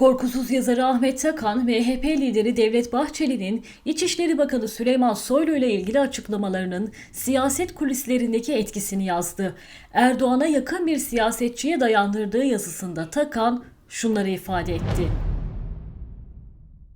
Korkusuz yazarı Ahmet Takan, MHP lideri Devlet Bahçeli'nin İçişleri Bakanı Süleyman Soylu ile ilgili açıklamalarının siyaset kulislerindeki etkisini yazdı. Erdoğan'a yakın bir siyasetçiye dayandırdığı yazısında Takan şunları ifade etti.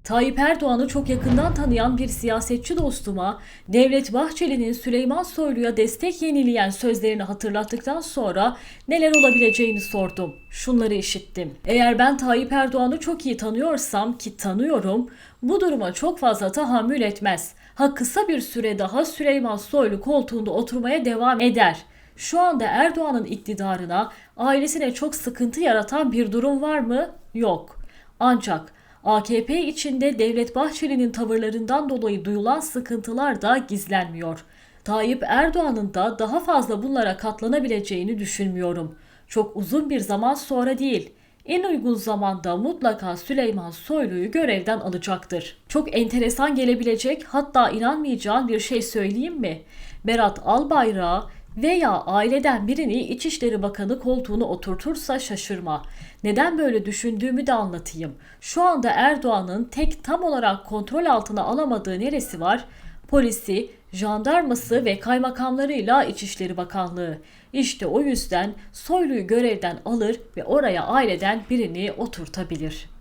Tayyip Erdoğan'ı çok yakından tanıyan bir siyasetçi dostuma Devlet Bahçeli'nin Süleyman Soylu'ya destek yenileyen sözlerini hatırlattıktan sonra neler olabileceğini sordum. Şunları işittim. Eğer ben Tayyip Erdoğan'ı çok iyi tanıyorsam ki tanıyorum, bu duruma çok fazla tahammül etmez. Ha kısa bir süre daha Süleyman Soylu koltuğunda oturmaya devam eder. Şu anda Erdoğan'ın iktidarına, ailesine çok sıkıntı yaratan bir durum var mı? Yok. Ancak AKP içinde Devlet Bahçeli'nin tavırlarından dolayı duyulan sıkıntılar da gizlenmiyor. Tayyip Erdoğan'ın da daha fazla bunlara katlanabileceğini düşünmüyorum. Çok uzun bir zaman sonra değil. En uygun zamanda mutlaka Süleyman Soylu'yu görevden alacaktır. Çok enteresan gelebilecek hatta inanmayacağın bir şey söyleyeyim mi? Berat Albayrak'ı veya aileden birini İçişleri Bakanı koltuğuna oturtursa şaşırma. Neden böyle düşündüğümü de anlatayım. Şu anda Erdoğan'ın tek tam olarak kontrol altına alamadığı neresi var? Polisi, jandarması ve kaymakamlarıyla İçişleri Bakanlığı. İşte o yüzden Soylu'yu görevden alır ve oraya aileden birini oturtabilir.